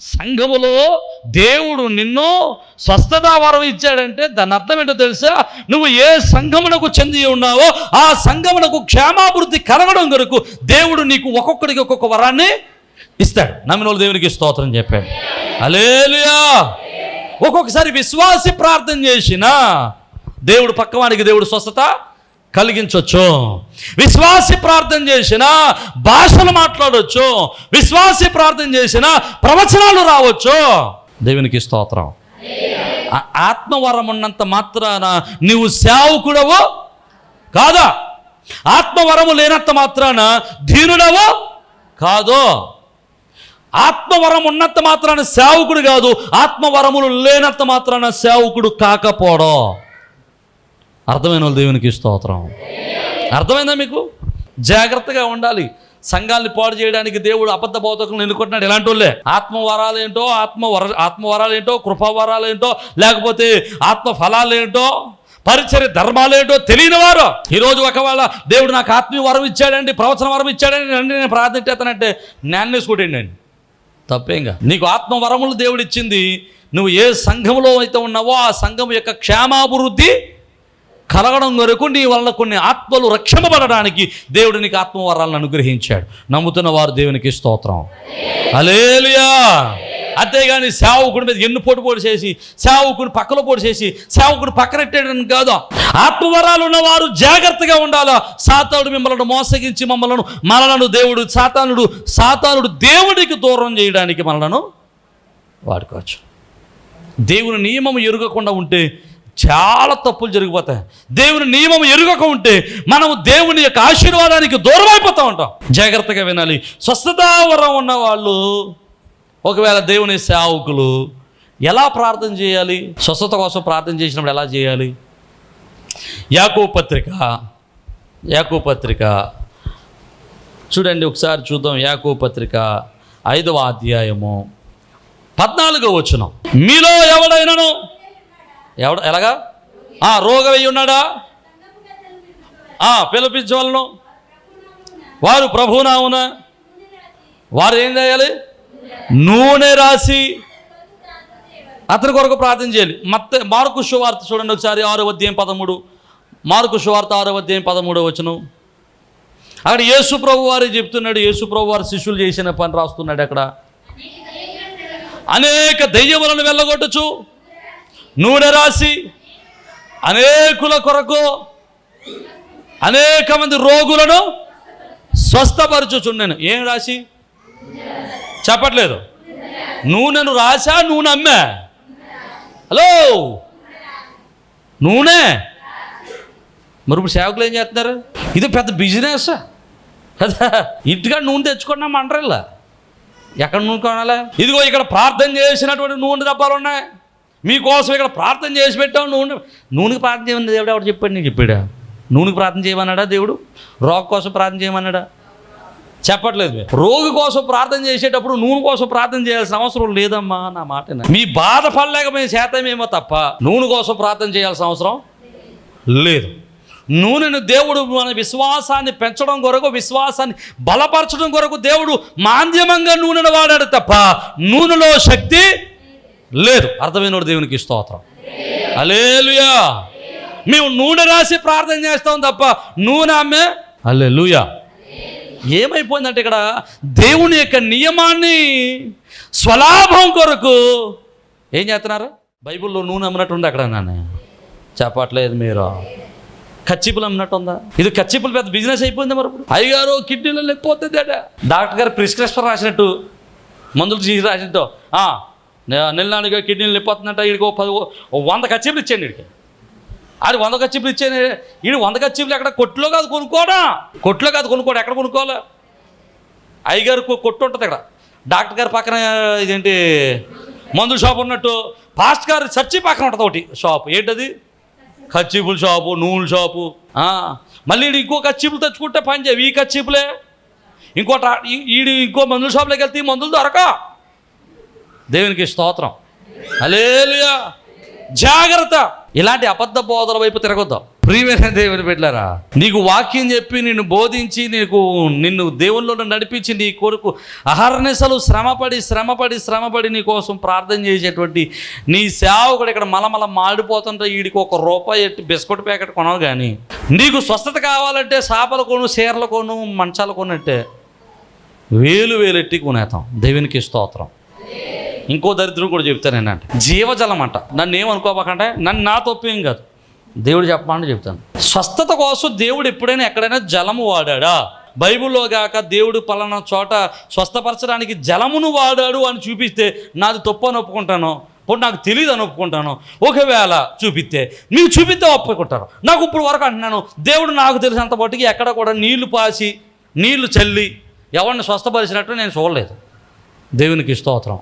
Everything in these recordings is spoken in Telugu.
సంఘములో దేవుడు నిన్ను స్వస్థత వరం ఇచ్చాడంటే దాని అర్థం ఏంటో తెలుసా? నువ్వు ఏ సంఘమునకు చెంది ఉన్నావో ఆ సంఘమునకు క్షేమాభివృద్ధి కలగడం కొరకు దేవుడు నీకు ఒక్కొక్కడికి ఒక్కొక్క వరాన్ని ఇస్తాడు. నమ్మిన వాళ్ళు దేవునికి స్తోత్రం చెప్పాడు. అలేలుయా ఒక్కొక్కసారి విశ్వాసి ప్రార్థన చేసిన దేవుడు పక్కవానికి దేవుడు స్వస్థత కలిగించవచ్చు విశ్వాసి ప్రార్థన చేసిన భాషలు మాట్లాడవచ్చు విశ్వాసి ప్రార్థన చేసిన ప్రవచనాలు రావచ్చు. దేవునికి స్తోత్రం. ఆత్మవరం ఉన్నంత మాత్రాన నీవు సేవకుడవు కాదా? ఆత్మవరము లేనంత మాత్రాన ధీనుడవు కాదు. ఆత్మవరం ఉన్నంత మాత్రాన సేవకుడు కాదు. ఆత్మవరములు లేనంత మాత్రాన సేవకుడు కాకపోవడం. అర్థమైన వాళ్ళు దేవునికి స్తోత్రం. అర్థమైందా మీకు? జాగ్రత్తగా ఉండాలి. సంఘాన్ని పాడు చేయడానికి దేవుడు అబద్ధ బోధకులను ఎన్నుకుంటున్నాడు. ఎలాంటి వాళ్ళే? ఆత్మవరాలు ఏంటో ఆత్మ వర ఆత్మవరాలు ఏంటో కృపావరాలు ఏంటో లేకపోతే ఆత్మ ఫలాలు ఏంటో పరిచర్య ధర్మాలేంటో తెలియని వారు. ఈరోజు ఒకవేళ దేవుడు నాకు ఆత్మీయ వరం ఇచ్చాడండి ప్రవచన వరం ఇచ్చాడండి రండి నేను ప్రార్థించేస్తానంటే నాన్నేసుకోటండి అండి తప్పేంగా నీకు ఆత్మవరములు దేవుడు ఇచ్చింది. నువ్వు ఏ సంఘంలో అయితే ఉన్నావో ఆ సంఘం యొక్క క్షేమాభివృద్ధి కలగడం కొరకు నీ వల్ల కొన్ని ఆత్మలు రక్షింపబడడానికి దేవుడు నీకు ఆత్మవరాలను అనుగ్రహించాడు. నమ్ముతున్న వారు దేవునికి స్తోత్రం. అలేలియా అంతేగాని సేవకుడి మీద ఎన్ను పోటు పోటు చేసి సేవకుని పక్కలో పోటు చేసి సేవకుడు పక్కనెట్టేయడం కాదు. ఆత్మవరాలు ఉన్నవారు జాగ్రత్తగా ఉండాలా? సాతానుడు మిమ్మల్ని మోసగించి మమ్మలను మనలను దేవుడు సాతానుడు సాతానుడు దేవుడికి దూరం చేయడానికి మనలను వాడుకోవచ్చు. దేవుని నియమం ఎరుగకుండా ఉంటే చాలా తప్పులు జరిగిపోతాయి. దేవుని నియమం ఎరుగక ఉంటే మనము దేవుని యొక్క ఆశీర్వాదానికి దూరం అయిపోతూ ఉంటాం. జాగ్రత్తగా వినాలి. స్వస్థతావరం ఉన్న వాళ్ళు ఒకవేళ దేవుని సేవకులు ఎలా ప్రార్థన చేయాలి? స్వస్థత కోసం ప్రార్థన చేసినప్పుడు ఎలా చేయాలి? యాకో పత్రిక యాకో పత్రిక. చూడండి ఒకసారి చూద్దాం. యాకో పత్రిక ఐదవ అధ్యాయము పద్నాలుగో వచ్చినాం మీలో ఎవడైనాను? ఎవడ ఎలాగా? ఆ రోగం ఉన్నాడా ఆ పిలిపించవలను వారు ప్రభునామున. వారు ఏం చేయాలి? నూనె రాసి అతని కొరకు ప్రార్థన చేయాలి. మత్త మార్కు శువార్త చూడండి ఒకసారి ఆరో అధ్యాయం పదమూడు. మార్కు శువార్త ఆరో అధ్యాయం పదమూడో వచ్చును అక్కడ యేసు ప్రభు వారు చెప్తున్నాడు యేసు ప్రభు వారు శిష్యులు చేసిన పని రాస్తున్నాడు అక్కడ. అనేక దెయ్యములను వెళ్ళగొట్టచ్చు నూనె రాసి అనేకుల కొరకు అనేక మంది రోగులను స్వస్థపరచుచున్నాను ఏం రాసి? చెప్పట్లేదు. నూనెను రాసా నూనె అమ్మా. హలో? నూనె? మరి ఇప్పుడు సేవకులు ఏం చేస్తున్నారు? ఇది పెద్ద బిజినెస్. కదా ఇంటిగా నూనె తెచ్చుకున్నాం అంటారు ఇలా. ఎక్కడ నూనె కొనాలి? ఇదిగో ఇక్కడ ప్రార్థన చేసినటువంటి నూనె డబ్బాలు ఉన్నాయి. మీకోసం ఇక్కడ ప్రార్థన చేసి పెట్టావు. నూనె నూనెకి ప్రార్థన చేయమని దేవుడు. ఎవడు చెప్పాడు? నీకు చెప్పాడా? నూనెకి ప్రార్థన చేయమన్నాడా దేవుడు? రోగ కోసం ప్రార్థన చేయమన్నాడా? చెప్పట్లేదు. రోగి కోసం ప్రార్థన చేసేటప్పుడు నూనె కోసం ప్రార్థన చేయాల్సిన అవసరం లేదమ్మా నా మాట మీ బాధ పడలేక మేము తప్ప నూనె కోసం ప్రార్థన చేయాల్సిన అవసరం లేదు. నూనెను దేవుడు మన విశ్వాసాన్ని పెంచడం కొరకు విశ్వాసాన్ని బలపరచడం కొరకు దేవుడు మాధ్యమంగా నూనెను వాడాడు తప్ప నూనెలో శక్తి లేదు. అర్థమైనోడు దేవునికి స్తోత్రం. అలేలుయా మేము నూనె రాసి ప్రార్థన చేస్తాం తప్ప నూనె ఆమె అల్లెలుయా ఏమైపోయిందంటే ఇక్కడ దేవుని యొక్క నియమాన్ని స్వలాభం కొరకు ఏం చేస్తున్నారు? బైబిల్లో నూనె అమ్మినట్టు ఉంది అక్కడ నాన్న? చెప్పట్లేదు మీరు. కచ్చిపులు అమ్మినట్టు ఉందా ఇది కచ్చిపులు పెద్ద బిజినెస్ అయిపోయింది మరి ఇప్పుడు. అయ్యగారు కిడ్నీలో లేకపోతే డాక్టర్ గారు ప్రిస్క్రిప్షన్ రాసినట్టు మందులు తీసి నెలనాడుగా కిడ్నీలు నిప్పొస్తుందంట వీడికి ఓ పది వంద కచ్చిపులు ఇచ్చాను వీడికి అది వంద కచ్చిపులు ఇచ్చాను వీడు వంద కచ్చిపులు ఎక్కడ? కొట్లో కాదు కొనుక్కోడా? కొట్లో కాదు కొనుక్కోవడం ఎక్కడ కొనుక్కోవాలి? అయ్యగారు కొట్టు ఉంటుంది ఇక్కడ డాక్టర్ గారి పక్కన ఇదేంటి మందుల షాప్ ఉన్నట్టు. పాస్ట్ గారు చర్చి పక్కన ఉంటుంది ఒకటి షాప్. ఏంటది? కచ్చిపుల షాపు నూనె షాపు. మళ్ళీ ఇంకో కచ్చిపులు తెచ్చుకుంటే పని చేయవు ఈ కచ్చిపులే. ఇంకోట ఈ- ఈడు ఇంకో మందుల షాప్లోకి వెళ్తే ఈ మందులు దొరక దేవునికి స్తోత్రం. అలేలుయా జాగ్రత్త. ఇలాంటి అబద్ధ బోధల వైపు తిరగొద్దాం. ప్రియమైన దేవుని పెట్టారా నీకు వాక్యం చెప్పి నిన్ను బోధించి నీకు నిన్ను దేవుల్లో నడిపించి నీ కొరకు అహర్నిశలు శ్రమపడి శ్రమపడి శ్రమపడి నీ కోసం ప్రార్థన చేసేటువంటి నీ సేవకుడు ఇక్కడ మలమల మాడిపోతుంటే వీడికి ఒక రూపాయి ఎట్టి బిస్కెట్ ప్యాకెట్ కొనవు కానీ నీకు స్వస్థత కావాలంటే చేపలు కొను చీరలు కొను మంచాలు కొనట్టే వేలు వేలెట్టి కొనేతాం దేవునికి స్తోత్రం. ఇంకో దరిద్రం కూడా చెప్తాను ఏంటంటే జీవజలం అంట నన్ను ఏమనుకోబాకంటే నన్ను నా తప్పేం కాదు. దేవుడు చెప్పమని చెప్తాను. స్వస్థత కోసం దేవుడు ఎప్పుడైనా ఎక్కడైనా జలము వాడాడా? బైబిల్లో గాక దేవుడు పలానా చోట స్వస్థపరచడానికి జలమును వాడాడు అని చూపిస్తే నాది తప్పు అని ఒప్పుకుంటాను? ఇప్పుడు నాకు తెలియదు అని ఒప్పుకుంటాను? ఒకవేళ చూపిస్తే మీకు చూపిస్తే ఒప్పుకుంటారు. నాకు ఇప్పుడు వరకు అంటున్నాను దేవుడు నాకు తెలిసినంత మట్టుకి ఎక్కడ కూడా నీళ్ళు పాసి నీళ్ళు చల్లి ఎవరిని స్వస్థపరిచినట్టు నేను చూడలేదు. దేవునికి స్తోత్రం.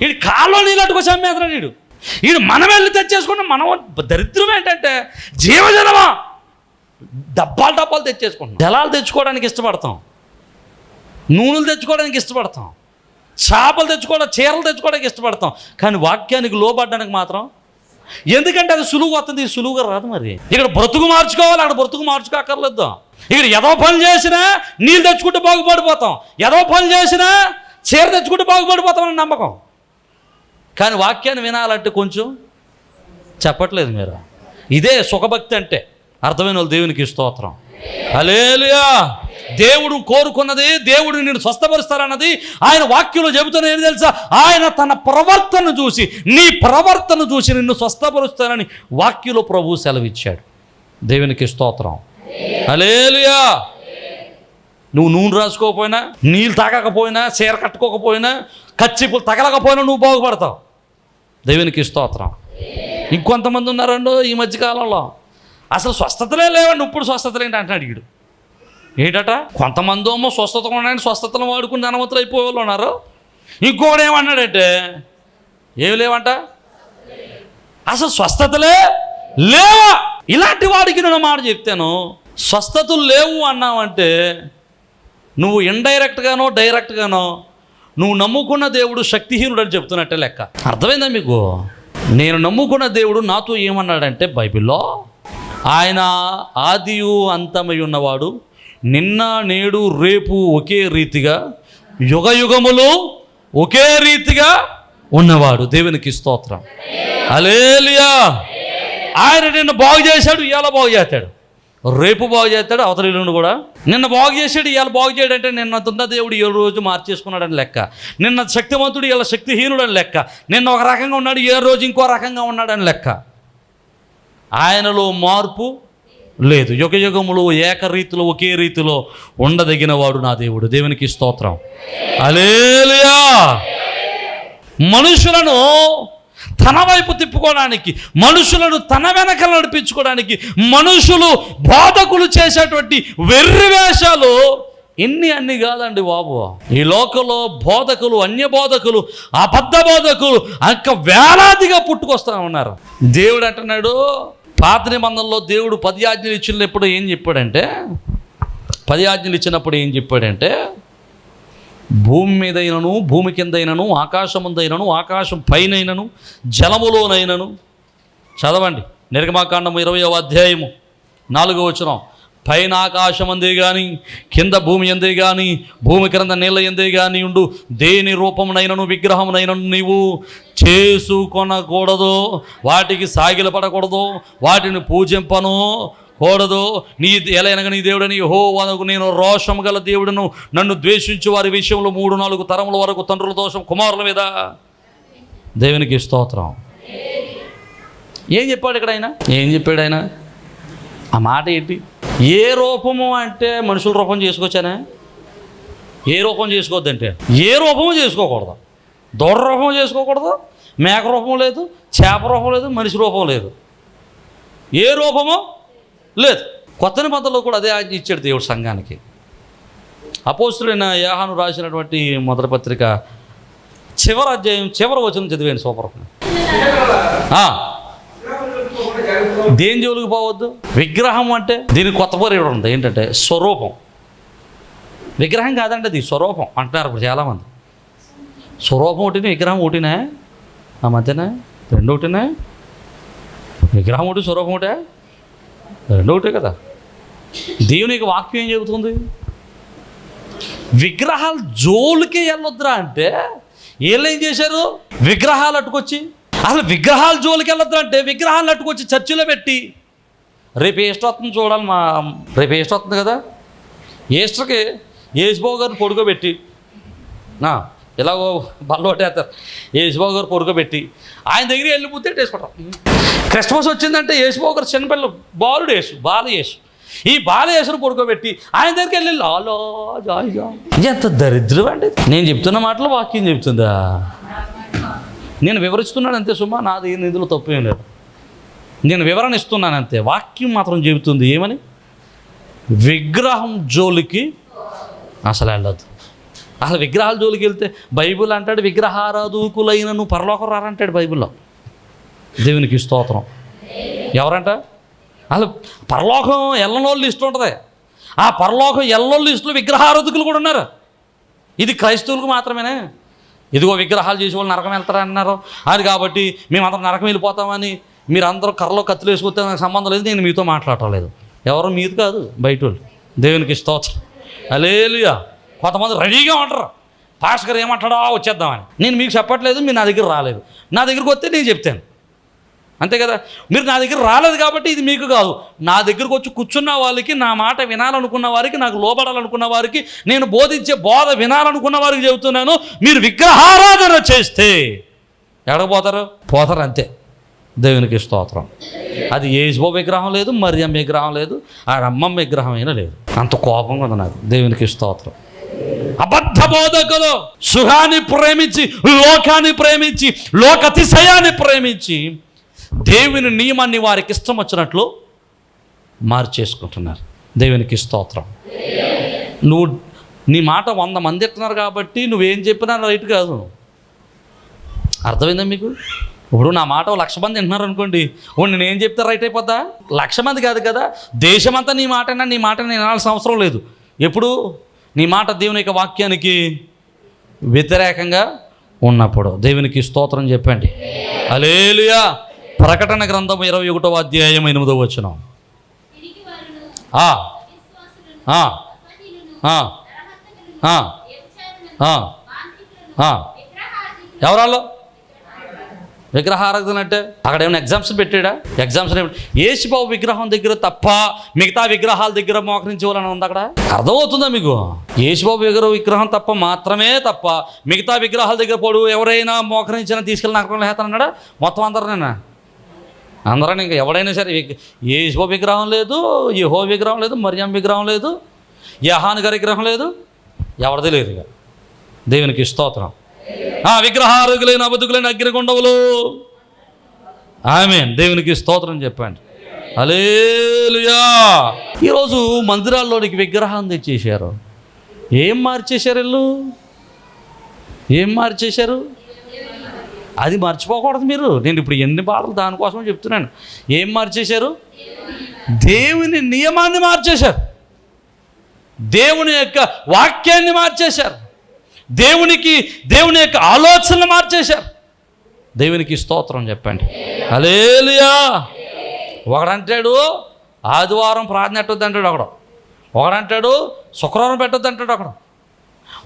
వీడు కాల్లో నీళ్ళట్టుకు చమ్మేస్తున్నాడు వీడు వీడు మనం వెళ్ళి తెచ్చేసుకున్న మనం దరిద్రం ఏంటంటే జీవజలమా డబ్బాలు డబ్బాలు తెచ్చేసుకుంటాం జలాలు తెచ్చుకోవడానికి ఇష్టపడతాం. నూనెలు తెచ్చుకోవడానికి ఇష్టపడతాం. చేపలు తెచ్చుకోవడం చీరలు తెచ్చుకోవడానికి ఇష్టపడతాం. కానీ వాక్యానికి లోబడ్డానికి మాత్రం ఎందుకంటే అది సులువు వస్తుంది ఇది సులువుగా రాదు మరి. ఇక్కడ బ్రతుకు మార్చుకోవాలి అక్కడ బ్రతుకు మార్చుకోక్కర్లేదు ఇక్కడ ఏదో పని చేసినా నీళ్ళు తెచ్చుకుంటే బాగుపడిపోతాం. ఎదో పని చేసినా చీర తెచ్చుకుంటే బాగుపడిపోతామని నమ్మకం. కానీ వాక్యాన్ని వినాలంటే కొంచెం చెప్పట్లేదు మీరు. ఇదే సుఖభక్తి అంటే అర్థమైన వాళ్ళు దేవునికి స్తోత్రం. అలేలుయా దేవుడు కోరుకున్నది దేవుడు నేను స్వస్థపరుస్తారన్నది ఆయన వాక్యంలో చెబుతున్న ఏం తెలుసా? ఆయన తన ప్రవర్తన చూసి నీ ప్రవర్తన చూసి నిన్ను స్వస్థపరుస్తానని వాక్యంలో ప్రభు సెలవిచ్చాడు. దేవునికి స్తోత్రం. అలేలుయా నువ్వు నూనె రాసుకోకపోయినా నీళ్ళు తాగకపోయినా చీర కట్టుకోకపోయినా కచ్చిపులు తగలకపోయినా నువ్వు బాగుపడతావు. దేవునికి స్తోత్రం. ఇంకొంతమంది ఉన్నారండు ఈ మధ్యకాలంలో అసలు స్వస్థతలే లేవండి ఇప్పుడు స్వస్థతలు ఏంటి అంటున్నాడు వీడు ఏంటట? కొంతమంది ఏమో స్వస్థత ఉన్నాయని స్వస్థతలు వాడుకుని ధనవంతులు అయిపోయే వాళ్ళు ఉన్నారు. ఇంకొకడు ఏమన్నాడంటే ఏమి లేవంట? అసలు స్వస్థతలే లేవా? ఇలాంటి వాడికి నేను మాట చెప్తాను. స్వస్థతలు లేవు అన్నావంటే నువ్వు ఇండైరెక్ట్గానో డైరెక్ట్గానో నువ్వు నమ్ముకున్న దేవుడు శక్తిహీనుడు అని చెప్తున్నట్టే లెక్క. అర్థమైందా మీకు? నేను నమ్ముకున్న దేవుడు నాతో ఏమన్నాడంటే బైబిల్లో ఆయన ఆదియు అంతమై ఉన్నవాడు నిన్న నేడు రేపు ఒకే రీతిగా యుగ యుగములు ఒకే రీతిగా ఉన్నవాడు. దేవునికి స్తోత్రం. అలేలియా ఆయన నిన్ను బాగు చేశాడు ఇవాళ బాగు చేస్తాడు. రేపు బాగు చేస్తాడు అవతల ఇల్లును కూడా. నిన్న బాగు చేసాడు ఇవాళ బాగు చేయడంటే నిన్న దున్న దేవుడు ఏ రోజు మార్చేసుకున్నాడని లెక్క. నిన్న శక్తివంతుడు ఇలా శక్తిహీనుడు అని లెక్క. నిన్న ఒక రకంగా ఉన్నాడు ఏ రోజు ఇంకో రకంగా ఉన్నాడని లెక్క. ఆయనలో మార్పు లేదు. యుగ యుగములు ఏకరీతిలో ఒకే రీతిలో ఉండదగిన వాడు నా దేవుడు. దేవునికి స్తోత్రం. అలేలుయా మనుషులను తన వైపు తిప్పుకోవడానికి మనుషులను తన వెనక నడిపించుకోవడానికి మనుషులు బోధకులు చేసేటువంటి వెర్రి వేషాలు ఎన్ని అన్ని కాదండి బాబు. ఈ లోకంలో బోధకులు అన్య బోధకులు అబద్ధ బోధకులు అంక వేలాదిగా పుట్టుకొస్తా ఉన్నారు. దేవుడు అంటున్నాడు పాత నిబంధనలో దేవుడు పది ఆజ్ఞలు ఇచ్చినప్పుడు ఏం చెప్పాడంటే పది ఆజ్ఞలు ఇచ్చినప్పుడు ఏం చెప్పాడంటే భూమి మీదైనను భూమి కిందైనను ఆకాశముందైనను ఆకాశం పైనైనను జలములోనైనను. చదవండి. నిర్గమాకాండం ఇరవయో అధ్యాయము నాలుగో వచనం. పైన ఆకాశం అందే కానీ కింద భూమి ఎందే కానీ భూమి క్రింద నీళ్ళ ఎందే కానీ ఉండు. దేని రూపమునైనను విగ్రహమునైనను నీవు చేసుకొనకూడదు వాటికి సాగిలపడకూడదు వాటిని పూజింపను కూడదు నీ ఎలైనగా నీ దేవుడని హో వనకు నేను రోషం గల దేవుడును. నన్ను ద్వేషించు వారి విషయంలో మూడు నాలుగు తరముల వరకు తండ్రుల దోషం కుమారుల మీద. దేవునికి స్తోత్రం. ఏం చెప్పాడు ఇక్కడ ఆయన? ఏం చెప్పాడు ఆయన? ఆ మాట ఏంటి? ఏ రూపము అంటే మనుషుల రూపం చేసుకొచ్చానే ఏ రూపం చేసుకోవద్దంటే? ఏ రూపము చేసుకోకూడదు. దూడ రూపం చేసుకోకూడదు. మేక రూపం లేదు. చేప రూపం లేదు. మనిషి రూపం లేదు. ఏ రూపము? లేదు. కొత్త నిబంధనలో కూడా అదే ఆజ్ఞ ఇచ్చాడు దేవుడు సంఘానికి. అపోస్తులైన యాహాను రాసినటువంటి మొదటి పత్రిక చివరి అధ్యాయం చివరి వచనం చదివాను సూపర్ దేని జోలికి పోవద్దు? విగ్రహం అంటే దీనికి కొత్త పేరు ఇవ్వడం ఉంది. ఏంటంటే స్వరూపం. విగ్రహం కాదండి అది స్వరూపం అంటున్నారు ఇప్పుడు చాలామంది. స్వరూపం ఒకటినే విగ్రహం ఒకటినే? ఆ మధ్యనే? రెండు ఒకటినే? విగ్రహం ఒకటి స్వరూపం ఒకటే? రెండు ఒకటే కదా. దేవునికి వాక్యం ఏం చెబుతుంది? విగ్రహాలు జోలికే వెళ్ళొద్దురా అంటే వీళ్ళు ఏం చేశారు? విగ్రహాలు అట్టుకొచ్చి అసలు విగ్రహాల జోలికి వెళ్ళొద్దురా అంటే విగ్రహాలు అట్టుకొచ్చి చర్చిలో పెట్టి రేపు ఏస్ట్ వస్తుంది చూడాలి మా రేపు ఏస్ట్ వస్తుంది కదా? ఈస్టర్కి యేసుబాబు గారిని పొడుకోబెట్టి నా ఇలాగో బల్ల కొట్టేస్తారు. యేసుబాబు గారు పొరుగబెట్టి ఆయన దగ్గర వెళ్ళిపోతే వేసుకుంటాం క్రిస్మస్ వచ్చిందంటే యేసుబాబు గారు చిన్నపిల్ల బాలుడు యేసు బాల యేసు. ఈ బాల యేసును పొరుగబెట్టి ఆయన దగ్గరికి వెళ్ళి లాలో జాయ్ జాయ్ ఎంత దరిద్రం అండి. నేను చెప్తున్న మాటలు వాక్యం చెప్తుందా? నేను వివరిస్తున్నాను అంతే సుమా నాది ఇందులో తప్పేం లేదు. నేను వివరణ ఇస్తున్నాను అంతే. వాక్యం మాత్రం చెబుతుంది ఏమని? విగ్రహం జోలికి అసలు వెళ్ళదు అసలు విగ్రహాల జోలికి వెళ్తే బైబిల్ అంటాడు విగ్రహారాధకులైన నువ్వు పరలోకం రారంటాడు బైబిల్లో. దేవునికి స్తోత్రం. ఎవరంట? అసలు పరలోకం ఎల్లనోళ్ళు లిస్ట్ ఉంటుంది. ఆ పరలోకం ఎల్లనోళ్ళు లిస్టులో విగ్రహారాధకులు కూడా ఉన్నారు. ఇది క్రైస్తవులకు మాత్రమేనే. ఇదిగో విగ్రహాలు చేసే వాళ్ళు నరకం వెళ్తారన్నారు అది కాబట్టి మేమందరం నరకం వెళ్ళిపోతామని మీరు అందరూ కర్రలో కత్తులు వేసుకొస్తే నాకు సంబంధం లేదు నేను మీతో మాట్లాడటం లేదు. ఎవరు? మీది కాదు బయట వాళ్ళు దేవునికి స్తోత్రం. అలేలుయా కొంతమంది రెడీగా ఉంటారు. పాస్ గారు ఏమంటాడా వచ్చేద్దామని. నేను మీకు చెప్పట్లేదు మీరు నా దగ్గర రాలేదు. నా దగ్గరికి వస్తే నేను చెప్తాను. అంతే కదా? మీరు నా దగ్గర రాలేదు కాబట్టి ఇది మీకు కాదు. నా దగ్గరకు వచ్చి కూర్చున్న వాళ్ళకి నా మాట వినాలనుకున్న వారికి నాకు లోబడాలనుకున్న వారికి నేను బోధించే బోధ వినాలనుకున్న వారికి చెబుతున్నాను. మీరు విగ్రహారాధన చేస్తే ఎడపోతారు పోతారు అంతే. దేవునికి స్తోత్రం. అది ఏజ్బో విగ్రహం లేదు మరియమ్మ విగ్రహం లేదు ఆ అమ్మమ్మ విగ్రహం అయినా లేదు. అంత కోపంగా ఉంది నాకు. దేవునికి స్తోత్రం. అబద్ధ బోధకులు సుఖాన్ని ప్రేమించి లోకాన్ని ప్రేమించి లోకతిశయాన్ని ప్రేమించి దేవుని నియమాన్ని వారికి ఇష్టం వచ్చినట్లు మార్చేసుకుంటున్నారు. దేవునికి స్తోత్రం. నువ్వు నీ మాట వంద మంది ఎత్తున్నారు కాబట్టి నువ్వేం చెప్పినా రైట్ కాదు. అర్థమైందా మీకు? ఇప్పుడు నా మాట లక్ష మంది వింటున్నారు అనుకోండి. ఓ నేనేం చెప్తే రైట్ అయిపోద్దా? లక్ష మంది కాదు కదా. దేశమంతా నీ మాటైనా నీ మాట నేను వినాల్సిన అవసరం లేదు. ఎప్పుడు? నీ మాట దేవుని యొక్క వాక్యానికి వ్యతిరేకంగా ఉన్నప్పుడు దేవునికి స్తోత్రం చెప్పండి. అలేలుయా ప్రకటన గ్రంథం ఇరవై ఒకటో అధ్యాయం ఎనిమిదో వచ్చిన ఎవరాళ్ళు? విగ్రహారాధన అంటే అక్కడ ఏమైనా ఎగ్జామ్స్ పెట్టాడా? ఎగ్జామ్స్ ఏసుబాబు విగ్రహం దగ్గర తప్ప మిగతా విగ్రహాల దగ్గర మోకరించేవాలని ఉంది అక్కడ? అర్థమవుతుందా మీకు? ఏసుబాబు విగ్రహ విగ్రహం తప్ప మాత్రమే తప్ప మిగతా విగ్రహాల దగ్గర పోడు ఎవరైనా మోకరించినా తీసుకెళ్ళి అక్కడ లేతానన్నాడా మొత్తం అందరినేనా? అందరూ ఇంకా ఎవడైనా సరే విగ్- ఏసుబాబు విగ్రహం లేదు యహో విగ్రహం లేదు మరియం విగ్రహం లేదు యహాన్ గారి విగ్రహం లేదు. ఎవరిది లేదు ఇక. దేవునికి స్తోత్రం. ఆ విగ్రహారోగులైన అబద్ధకులైన అగ్నిగుండవులు. ఆమె దేవునికి స్తోత్రం చెప్పండి. అలేలుయా ఈరోజు మందిరాల్లోనికి విగ్రహం తెచ్చేసారు ఏం మార్చేశారు వీళ్ళు? ఏం మార్చేశారు? అది మర్చిపోకూడదు మీరు. నేను ఇప్పుడు ఎన్ని పాటలు దానికోసం చెప్తున్నాను. ఏం మార్చేశారు? దేవుని నియమాన్ని మార్చేశారు. దేవుని యొక్క వాక్యాన్ని మార్చేశారు. దేవునికి దేవుని యొక్క ఆలోచనలు మార్చేశారు. దేవునికి స్తోత్రం చెప్పండి. అలేలియా ఒకడంటాడు ఆదివారం ప్రార్థన పెట్టొద్దు అంటాడు ఒకడు. ఒకడంటాడు శుక్రవారం పెట్టొద్దు అంటాడు ఒకడు.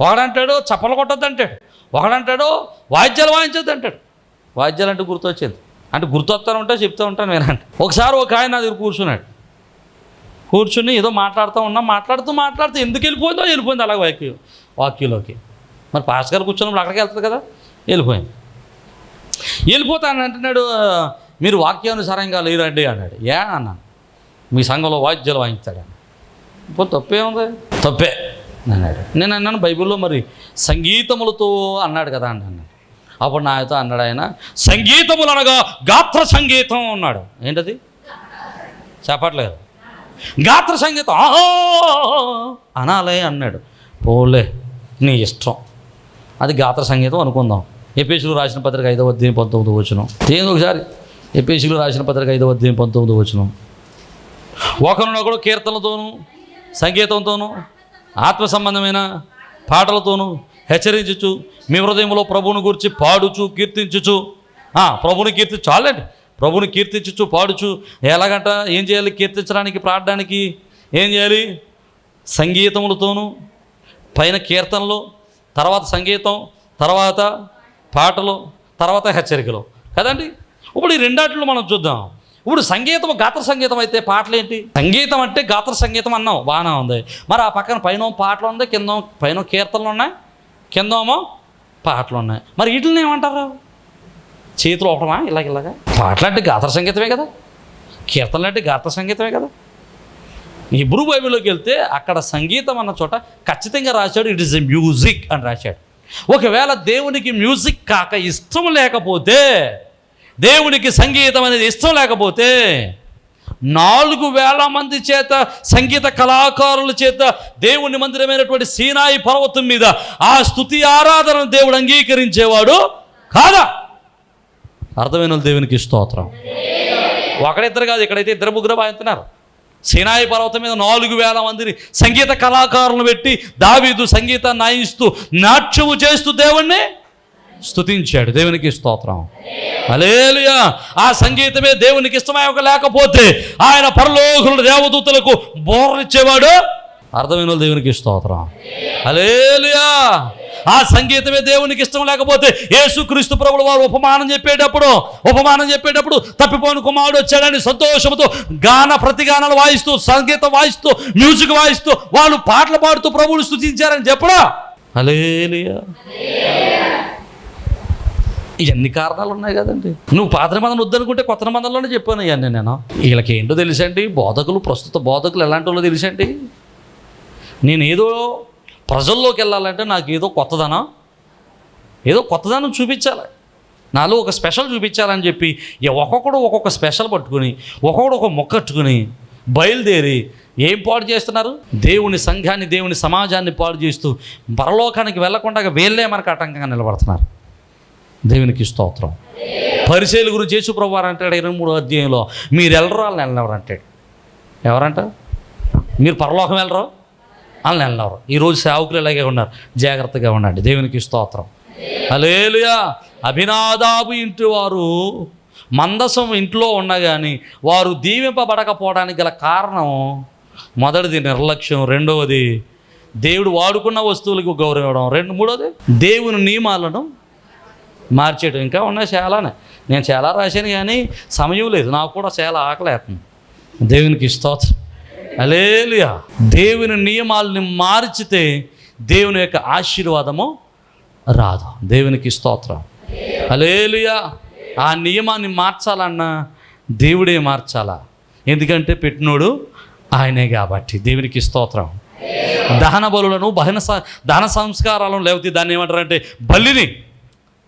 ఒకడంటాడు చప్పలు కొట్టొద్దు అంటాడు. ఒకడంటాడు వాయిద్యాలు వాయించొద్దు అంటాడు. వాయిద్యాలు అంటే గుర్తొచ్చింది. అంటే గుర్తొస్తాను ఉంటే చెప్తూ ఉంటాను వినండి. ఒకసారి ఒక ఆయన దగ్గర కూర్చున్నాడు. కూర్చుని ఏదో మాట్లాడుతూ ఉన్నాం మాట్లాడుతూ మాట్లాడుతూ ఎందుకు వెళ్ళిపోయిందో వెళ్ళిపోయింది అలాగ వాక్యం వాక్యంలోకి. మరి పాస్ గారు కూర్చున్నప్పుడు అక్కడికి వెళ్తుంది కదా? వెళ్ళిపోయింది. వెళ్ళిపోతాను అంటున్నాడు మీరు వాక్యానుసారంగా లేరండి అన్నాడు. ఏ అన్నాను మీ సంఘంలో వాయిద్యాలు వాయించాడని ఇప్పుడు తప్పే ఉంది. తప్పే. అన్నాడు. నేను అన్నాను బైబిల్లో మరి సంగీతములతో అన్నాడు కదా అండి అన్నాడు. అప్పుడు నాయతో అన్నాడు ఆయన సంగీతములు అనగా గాత్ర సంగీతం అన్నాడు. ఏంటది? చెప్పట్లేదు. గాత్ర సంగీతం ఆహో అనాలే అన్నాడు. పోలే నీ ఇష్టం. అది గాత్ర సంగీతం అనుకుందాం. ఎపేసులు రాసిన పత్రిక ఐదవ అధ్యాయం పంతొమ్మిది వచ్చినాం ఏంది ఒకసారి? ఎపేసులు రాసిన పత్రిక ఐదవ అధ్యాయం పంతొమ్మిది వచ్చినాం ఒకరినొకడు కీర్తనలతోనూ సంగీతంతోనూ ఆత్మ సంబంధమైన పాటలతోనూ హెచ్చరించుచు మీ హృదయంలో ప్రభువుని గురించి పాడుచు కీర్తించుచు. ప్రభుని కీర్తి చాలండి. ప్రభుని కీర్తించుచు పాడుచు. ఎలాగంట? ఏం చేయాలి? కీర్తించడానికి పాడడానికి ఏం చేయాలి? సంగీతములతోనూ పైన కీర్తనలు తర్వాత సంగీతం తర్వాత పాటలు తర్వాత హెచ్చరికలు. కదండి? ఇప్పుడు ఈ రెండాటిలో మనం చూద్దాం. ఇప్పుడు సంగీతం గాత్ర సంగీతం అయితే పాటలు ఏంటి? సంగీతం అంటే గాత్ర సంగీతం అన్నాం. బాగానే ఉంది. మరి ఆ పక్కన పైన పాటలు ఉంది కింద పైన కీర్తనలు ఉన్నాయి కిందేమో పాటలు ఉన్నాయి. మరి వీటిని ఏమంటారు? చేతులు ఒకటమా? ఇలాగ ఇలాగా? పాటలు అంటే గాత్ర సంగీతమే కదా. కీర్తనలు అంటే గాత్ర సంగీతమే కదా. హిబ్రూ బైబిల్లోకి వెళ్తే అక్కడ సంగీతం అన్న చోట ఖచ్చితంగా రాశాడు ఇట్ ఇస్ ఎ మ్యూజిక్ అని రాశాడు. ఒకవేళ దేవునికి మ్యూజిక్ కాక ఇష్టం లేకపోతే దేవునికి సంగీతం అనేది ఇష్టం లేకపోతే నాలుగు వేల మంది చేత సంగీత కళాకారుల చేత దేవుని మందిరమైనటువంటి సీనాయి పర్వతం మీద ఆ స్థుతి ఆరాధన దేవుడు అంగీకరించేవాడు కాదా? అర్థమైన దేవునికి స్తోత్రం. ఒకడిద్దరు కాదు ఇక్కడైతే ఇద్దరు ముగ్గురు బాగుతున్నారు సినాయి పర్వతం మీద నాలుగు వేల మందిని సంగీత కళాకారులను పెట్టి దావీదు సంగీతాన్ని నాయిస్తూ నాట్యము చేస్తూ దేవుణ్ణి స్తుతించాడు. దేవునికి స్తోత్రం. అలేలుయా ఆ సంగీతమే దేవునికి ఇష్టమై ఒక లేకపోతే ఆయన పరలోకులు దేవదూతలకు బోర్నిచ్చేవాడు అర్థమైన వాళ్ళు దేవునికి స్తోత్రం అలేలుయా ఆ సంగీతమే దేవునికి ఇష్టం లేకపోతే యేసుక్రీస్తు ప్రభులు వారు ఉపమానం చెప్పేటప్పుడు ఉపమానం చెప్పేటప్పుడు తప్పిపోని కుమారుడు వచ్చాడని సంతోషంతో గాన ప్రతిగానాలు వాయిస్తూ సంగీతం వాయిస్తూ మ్యూజిక్ వాయిస్తూ వాళ్ళు పాటలు పాడుతూ ప్రభువులు స్థుతించారని చెప్పడా అలేలియా ఇవన్నీ కారణాలు ఉన్నాయి కదండి? నువ్వు పాత మందం వద్దనుకుంటే కొత్త నిబంధనలోనే చెప్పాను ఇవన్నీ నేను వీళ్ళకి ఏంటో తెలుసండి? బోధకులు ప్రస్తుత బోధకులు ఎలాంటి వాళ్ళు తెలుసండి? నేను ఏదో ప్రజల్లోకి వెళ్ళాలంటే నాకు ఏదో కొత్తదనం ఏదో కొత్తదనం చూపించాలి. నాలో ఒక స్పెషల్ చూపించాలని చెప్పి ఒక్కొక్కడు ఒక్కొక్క స్పెషల్ పట్టుకుని ఒక్కొక్కడు ఒక మొక్క కట్టుకుని బయలుదేరి ఏం పాడు చేస్తున్నారు? దేవుని సంఘాన్ని దేవుని సమాజాన్ని పాడు చేస్తూ పరలోకానికి వెళ్ళకుండా వీళ్ళే మనకు ఆటంకంగా నిలబడుతున్నారు. దేవునికి స్తోత్రం. పరిచయల గురించి యేసు ప్రభు అంటాడు ఇరవై మూడో అధ్యాయంలో మీరు వెళ్ళరు వాళ్ళని వెళ్ళినవారు అంటాడు ఎవరంట? మీరు పరలోకం వెళ్ళరు? వాళ్ళని వెళ్ళినారు ఈరోజు సేవకులు ఇలాగే ఉన్నారు. జాగ్రత్తగా ఉండండి. దేవునికి స్తోత్రం. అలేలుయా అభినాదాబు ఇంటి వారు మందసం ఇంట్లో ఉండగాని వారు దీవింపబడకపోవడానికి గల కారణం మొదటిది నిర్లక్ష్యం. రెండవది దేవుడు వాడుకున్న వస్తువులకు గౌరవం రెండు మూడోది దేవుని నియమాలను మార్చేయడం. ఇంకా ఉన్నాయి చాలానే. నేను చాలా రాశాను కానీ సమయం లేదు. నాకు కూడా చాలా ఆకలేస్తుంది దేవునికి స్తోత్రం. అలేలుయా దేవుని నియమాలని మార్చితే దేవుని యొక్క ఆశీర్వాదము రాదు. దేవునికి స్తోత్రం. అలేలుయా ఆ నియమాన్ని మార్చాలన్నా దేవుడే మార్చాలా? ఎందుకంటే పెట్టినోడు ఆయనే కాబట్టి. దేవునికి స్తోత్రం. దహన బలులను బహన స దహన సంస్కారాలను లేకపోతే దాన్ని ఏమంటారంటే బలిని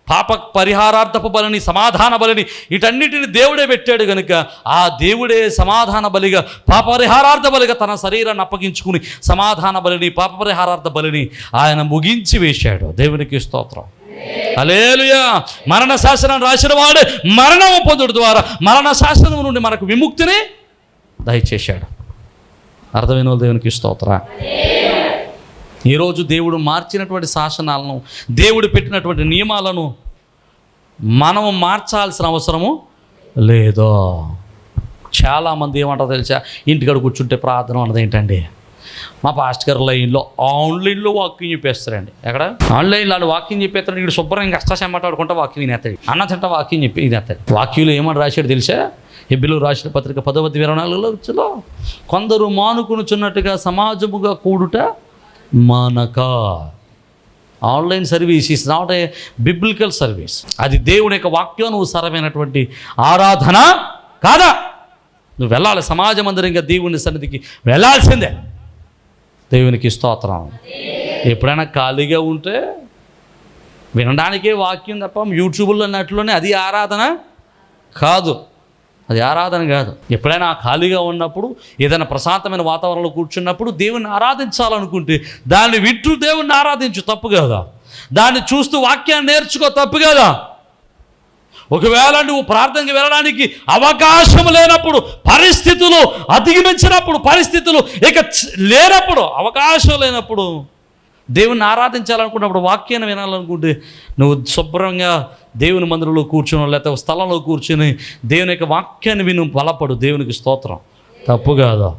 పాప పరిహారార్థపు బలిని సమాధాన బలిని వీటన్నిటిని దేవుడే పెట్టాడు గనుక ఆ దేవుడే సమాధాన బలిగా పాపపరిహారార్థ బలిగా తన శరీరాన్ని అప్పగించుకుని సమాధాన బలిని పాప పరిహారార్థ బలిని ఆయన ముగించి వేశాడు. దేవునికి స్తోత్రం. అలేలుయా మరణ శాసనం రాసిన వాడు మరణం పొందుడు ద్వారా మరణ శాసనం నుండి మనకు విముక్తిని దయచేశాడు. అర్థమైన దేవునికి స్తోత్ర. ఈరోజు దేవుడు మార్చినటువంటి శాసనాలను దేవుడు పెట్టినటువంటి నియమాలను మనము మార్చాల్సిన అవసరము లేదో. చాలామంది ఏమంటారో తెలుసా? ఇంటికాడ కూర్చుంటే ప్రార్థన అన్నది ఏంటండి? మా పాస్ట్ గారు లైన్లో ఆన్లైన్లో వాకింగ్ చెప్పేస్తారండి. ఎక్కడ? ఆన్లైన్లో వాళ్ళు వాకింగ్ చెప్పేస్తాడు ఇక్కడ శుభ్రంగా అష్టాశమ్మటాడుకుంటా వాకింగ్ వినేస్తాడు. అన్న తింటా వాకింగ్ చెప్పి వినేస్తాడు. వాక్యంలో ఏమని రాశాడు తెలుసా? ఎబ్బిలో రాసిన పత్రిక పదవది ఇరవై నాలుగులో వచ్చులో కొందరు మానుకునుచున్నట్టుగా సమాజముగా కూడుట మానక. Online service is not a biblical service అది దేవుని యొక్క వాక్యానుసారమైనటువంటి ఆరాధన కాదా? నువ్వు వెళ్ళాలి సమాజ మందిరంగా దేవుని సన్నిధికి వెళ్ళాల్సిందే. దేవునికి స్తోత్రం. ఎప్పుడైనా ఖాళీగా ఉంటే వినడానికే వాక్యం తప్ప యూట్యూబ్లో నట్లోనే అది ఆరాధన కాదు. అది ఆరాధన కాదు. ఎప్పుడైనా ఖాళీగా ఉన్నప్పుడు ఏదైనా ప్రశాంతమైన వాతావరణంలో కూర్చున్నప్పుడు దేవుణ్ణి ఆరాధించాలనుకుంటే దాన్ని వింటూ దేవుణ్ణి ఆరాధించు తప్పు కదా. దాన్ని చూస్తూ వాక్యాన్ని నేర్చుకో తప్పు కదా. ఒకవేళ నువ్వు ప్రార్థనకి వెళ్ళడానికి అవకాశం లేనప్పుడు పరిస్థితులు అధిగమించినప్పుడు పరిస్థితులు ఇక లేనప్పుడు అవకాశం లేనప్పుడు దేవుని ఆరాధించాలనుకున్నప్పుడు వాక్యాన్ని వినాలనుకుంటే నువ్వు శుభ్రంగా దేవుని మందిరంలో కూర్చుని లేకపోతే ఒక స్థలంలో కూర్చుని దేవుని యొక్క వాక్యాన్ని విను బలపడు. దేవునికి స్తోత్రం. తప్పు కాదు.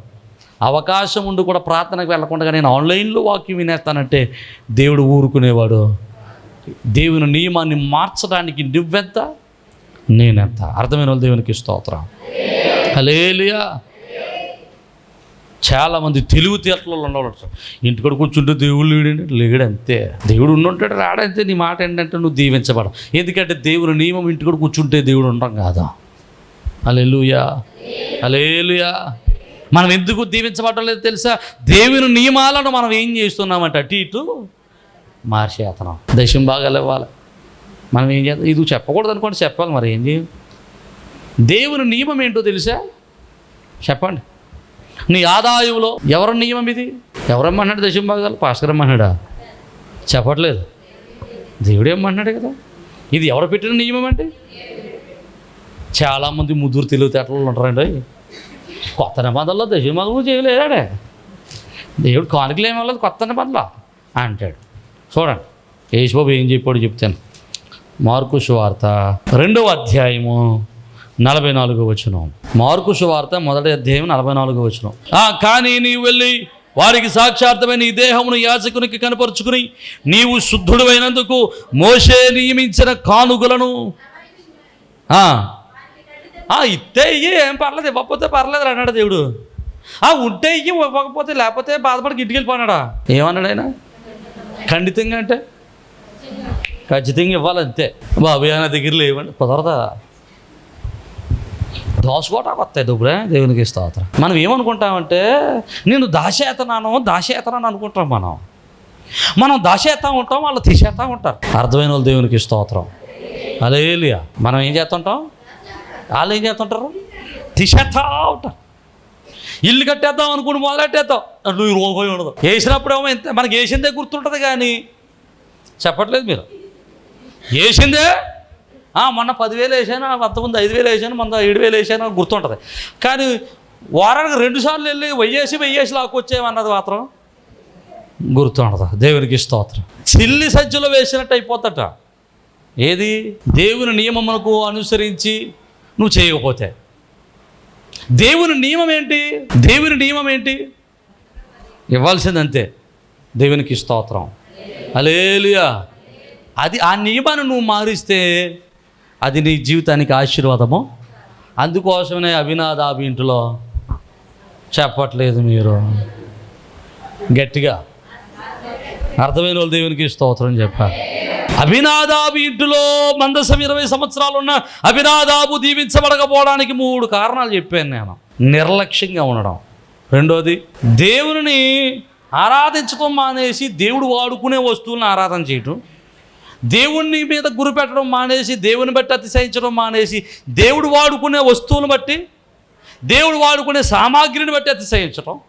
అవకాశం ఉండి కూడా ప్రార్థనకు వెళ్ళకుండా నేను ఆన్లైన్లో వాక్యం వినేస్తానంటే దేవుడు ఊరుకునేవాడు. దేవుని నియమాన్ని మార్చడానికి నువ్వెంత? నేనెంత? అర్థమైన వాళ్ళు దేవునికి స్తోత్రం. హలేలియా చాలామంది తెలివితేటలు ఉన్నవాళ్ళు ఇంటికడ కూర్చుంటే దేవుడు లేడండి లేడు అంతే. దేవుడు ఉండుంటాడు రాడంతే. నీ మాట ఏంటంటే నువ్వు దీవించబడవు. ఎందుకంటే దేవుని నియమం ఇంటికడ కూర్చుంటే దేవుడు ఉండడం కాదా? అలెలుయా అలేలుయా మనం ఎందుకు దీవించబడడం లేదు తెలుసా? దేవుని నియమాలను మనం ఏం చేస్తున్నామంటే అటు ఇటు మార్చేతనం దశం భాగాలు ఇవ్వాలి మనం ఏం చేద్దాం? ఇది చెప్పకూడదు అనుకోండి చెప్పాలి. మరి ఏం చేయం? దేవుని నియమం ఏంటో తెలుసా? చెప్పండి. నీ ఆదాయంలో ఎవరి నియమం ఇది? ఎవరమ్మన్నాడు దశంభాగాలు పాస్కర్ అమ్మన్నాడా చెప్పట్లేదు. దేవుడు ఏమన్నాడు కదా? ఇది ఎవరు పెట్టిన నియమం అంటే చాలామంది ముదురు తెలివితేటలు ఉంటారండి. కొత్త నిబంధనలో దశమ మగము చేయలేదాడే దేవుడు కానుకలు ఏమి వెళ్ళదు కొత్త నిబంధనలు అంటాడు. చూడండి. యేసుబాబు ఏం చెప్పాడు చెప్తాను. మార్కు సువార్త రెండవ అధ్యాయము. నలభై నాలుగో వచనం. మార్కు సువార్త మొదటి అధ్యాయం నలభై నాలుగో వచనం. కానీ నీవు వెళ్ళి వారికి సాక్షార్థమైన ఈ దేహమును యాజకునికి కనపరుచుకుని నీవు శుద్ధుడు మోషే నియమించిన కానుకలను ఆ, ఇత్తే ఇయ్యి ఏం పర్లేదు ఇవ్వకపోతే పర్లేదు అన్నాడు దేవుడు. ఆ ఉంటే ఇయ్యి ఇవ్వకపోతే లేకపోతే బాధపడికి ఇంటికి వెళ్ళిపోనాడా ఏమన్నాడు ఆయన? ఖండితంగా అంటే? ఖచ్చితంగా ఇవ్వాలంతే. బాబు నా దగ్గర లేవండి. కుదరదా? దోసుకోవటానికి వస్తాయి డబ్బులే దేవునికి స్తోత్రం. మనం ఏమనుకుంటామంటే నేను దాచేతనాను దాచేతనాను అనుకుంటాం మనం. మనం దాచేస్తా ఉంటాం వాళ్ళు తీసేస్తా ఉంటారు. అర్థమైన వాళ్ళు దేవునికి స్తోత్రం. అలేలియా మనం ఏం చేస్తుంటాం? వాళ్ళు ఏం చేస్తుంటారు? తీసేస్తా ఉంటారు. ఇల్లు కట్టేద్దాం అనుకుని మొదలెట్టేద్దాం. నువ్వు రూపాయి ఉండదు. వేసినప్పుడేమో ఎంత మనకి వేసిందే గుర్తుంటుంది కానీ చెప్పట్లేదు మీరు. వేసిందే మొన్న పదివేలు వేసాను అంతకుముందు ఐదు వేలు వేసాను మొన్న ఏడు వేలు వేసాను గుర్తుంటుంది. కానీ వారానికి రెండు సార్లు వెళ్ళి వెయ్యేసి వెయ్యేసి లాక్కొచ్చేమన్నది మాత్రం గుర్తుండదు. దేవునికి స్తోత్రం. చిల్లి సజ్జలో వేసినట్టు అయిపోతట. ఏది? దేవుని నియమమునకు అనుసరించి నువ్వు చేయకపోతే. దేవుని నియమం ఏంటి? దేవుని నియమం ఏంటి? ఇవ్వాల్సింది అంతే దేవునికి స్తోత్రం. అలేలుయా అది ఆ నియమాన్ని నువ్వు మారిస్తే అది నీ జీవితానికి ఆశీర్వాదము. అందుకోసమే అవినాదాబి ఇంటిలో చెప్పట్లేదు మీరు. గట్టిగా. అర్థమైన వాళ్ళు దేవునికి స్తోత్రం చెప్పారు అభినాదాబు ఇంటిలో మందసం ఇరవై సంవత్సరాలు ఉన్న అభినాదాబు దీవించబడకపోవడానికి మూడు కారణాలు చెప్పాను నేను. నిర్లక్ష్యంగా ఉండడం. రెండోది దేవుని ఆరాధించడం మానేసి దేవుడు వాడుకునే వస్తువులను ఆరాధన చేయటం. దేవుణ్ణి మీద గురి పెట్టడం మానేసి దేవుని బట్టి అతిశయించడం మానేసి దేవుడు వాడుకునే వస్తువులను బట్టి దేవుడు వాడుకునే సామాగ్రిని బట్టి అతిశయించడం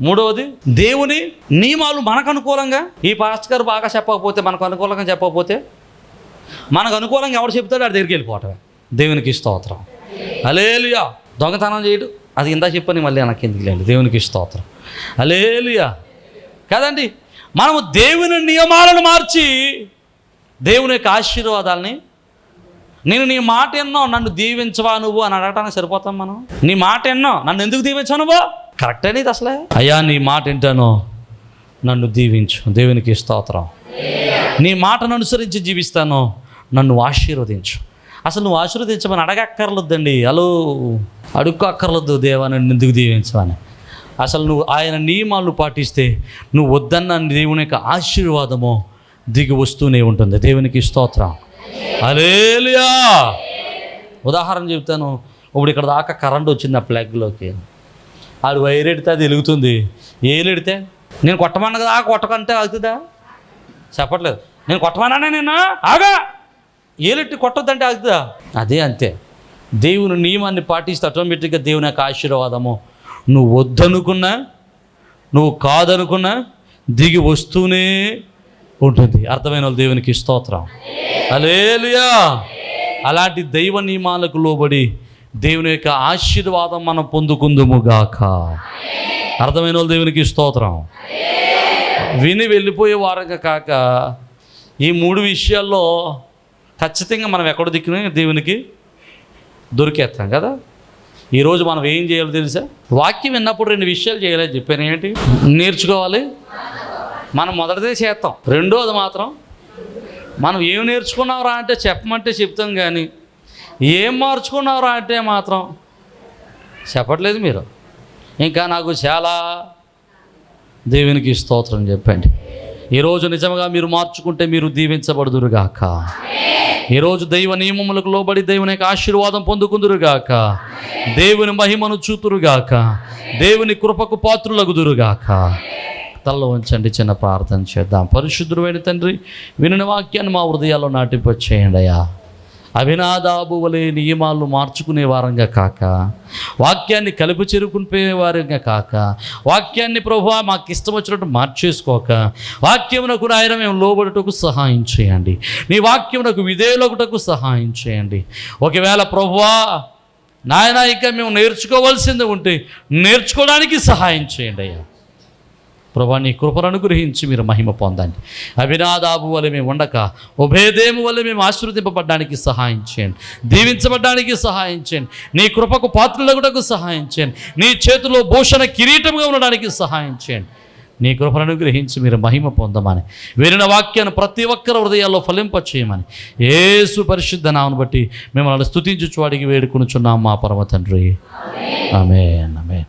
మూడవది దేవుని నియమాలు మనకు అనుకూలంగా? ఈ పాస్టర్ గారు బాగా చెప్పకపోతే మనకు అనుకూలంగా చెప్పకపోతే? మనకు అనుకూలంగా ఎవరు చెప్తాడో వాడి దగ్గరికి వెళ్ళిపోవటమే. దేవునికి స్తోత్రం. అలేలుయా దొంగతనం చేయడు. అది ఇందా చెప్పని మళ్ళీ నాకు ఎందుకు లేండి? దేవునికి స్తోత్రం. అలేలుయా కదండి మనము దేవుని నియమాలను మార్చి దేవుని యొక్క ఆశీర్వాదాలని నేను నీ మాట ఎన్నో నన్ను దీవించవా నువ్వు అని అడగటానికి సరిపోతాం మనం? నీ మాట ఎన్నో నన్ను ఎందుకు దీవించావు నువ్వు? కరెక్ట్ అనేది అసలే? అయ్యా నీ మాట ఏంటాను నన్ను దీవించు. దేవునికి స్తోత్రం. నీ మాటను అనుసరించి జీవిస్తాను. నన్ను ఆశీర్వదించు. అసలు నువ్వు ఆశీర్వదించమని అడగక్కర్లొద్దండి. అలో అడుక్కు అక్కర్లొద్దు దేవా నన్ను ఎందుకు దీవించమని అసలు నువ్వు ఆయన నియమాలు పాటిస్తే నువ్వు వద్దన్న దేవుని యొక్క ఆశీర్వాదము దిగి వస్తూనే ఉంటుంది. దేవునికి స్తోత్రం. అలేలియా ఉదాహరణ చెప్తాను. ఇప్పుడు ఇక్కడ దాకా కరెంట్ వచ్చింది ఆ ప్లగ్లోకి. అది వైర్ ఎడితే అది వెలుగుతుంది. ఏలు ఎడితే? నేను కొట్టమన్నా కదా కొట్టకంటే అవుతుందా చెప్పట్లేదు. నేను కొట్టమన్నానే నేను ఆగా! ఏలెట్టి కొట్టొద్దంటే ఆగుతుందా? అదే అంతే. దేవుని నియమాన్ని పాటిస్తే ఆటోమేటిక్గా దేవుని యొక్క ఆశీర్వాదము. నువ్వు వద్దనుకున్నా నువ్వు కాదనుకున్నా దిగి వస్తూనే ఉంటుంది. అర్థమైన వాళ్ళు దేవునికి స్తోత్రం. అలేలుయా అలాంటి దైవ నియమాలకు లోబడి దేవుని యొక్క ఆశీర్వాదం మనం పొందుకుందుముగాక అర్థమైన వాళ్ళు దేవునికి స్తోత్రం. విని వెళ్ళిపోయే వారంగా కాక ఈ మూడు విషయాల్లో ఖచ్చితంగా మనం ఎక్కడ దిక్కున దేవునికి దొరికేస్తాం కదా? ఈరోజు మనం ఏం చేయాలో తెలుసా? వాక్యం విన్నప్పుడు రెండు విషయాలు చేయాలని చెప్పాను. ఏంటి? నేర్చుకోవాలి. మనం మొదటిదే చేస్తాం. రెండోది మాత్రం మనం ఏం నేర్చుకున్నావురా అంటే చెప్పమంటే చెప్తాం కానీ ఏం మార్చుకున్నావురా అంటే మాత్రం చెప్పట్లేదు మీరు. ఇంకా నాకు చాలా దేవునికి స్తోత్రం చెప్పండి. ఈరోజు నిజంగా మీరు మార్చుకుంటే మీరు దీవించబడుదురుగాక. ఈరోజు దైవ నియమములకు లోబడి దేవుని యొక్క ఆశీర్వాదం పొందుకుందురుగాక. దేవుని మహిమను చూతురుగాక. దేవుని కృపకు పాత్రులగుదురుగాక. తలలో ఉంచండి చిన్న ప్రార్థన చేద్దాం. పరిశుద్ధుడైన తండ్రి వినిన వాక్యాన్ని మా హృదయాల్లో నాటింపచేయండి అయ్యా అభినాదాబు వలె నియమాలు మార్చుకునే వారంగా కాక వాక్యాన్ని కలిపి చెరుకునే వారంగా కాక వాక్యాన్ని ప్రభు మాకు ఇష్టం వచ్చినట్టు మార్చేసుకోక వాక్యమునకు నాయన మేము లోబడుటకు సహాయం చేయండి. నీ వాక్యమునకు విధేయులకుటకు సహాయం చేయండి. ఒకవేళ ప్రభువా నాయన ఇక మేము నేర్చుకోవాల్సింది ఉంటే నేర్చుకోవడానికి సహాయం చేయండి అయ్యా ప్రభా నీ కృపను అనుగ్రహించి మీరు మహిమ పొందండి. అభినాదాబు వల్ల మేము ఉండక ఉభయదేము వల్ల మేము ఆశీర్వదింపబడడానికి సహాయం చేయండి. దీవించబడడానికి సహాయం చేయండి. నీ కృపకు పాత్రలగుటకు సహాయం చేయండి. నీ చేతిలో భూషణ కిరీటంగా ఉండడానికి సహాయం చేయండి. నీ కృపను అనుగ్రహించి మీరు మహిమ పొందమని వినిన వాక్యాన్ని ప్రతి ఒక్కరి హృదయాల్లో ఫలింప చేయమని ఏసు పరిశుద్ధ నామను బట్టి మిమ్మల్ని స్థుతించుచు అడిగి వేడుకొనుచున్నాం మా పరమ తండ్రి. ఆమెన్ ఆమెన్.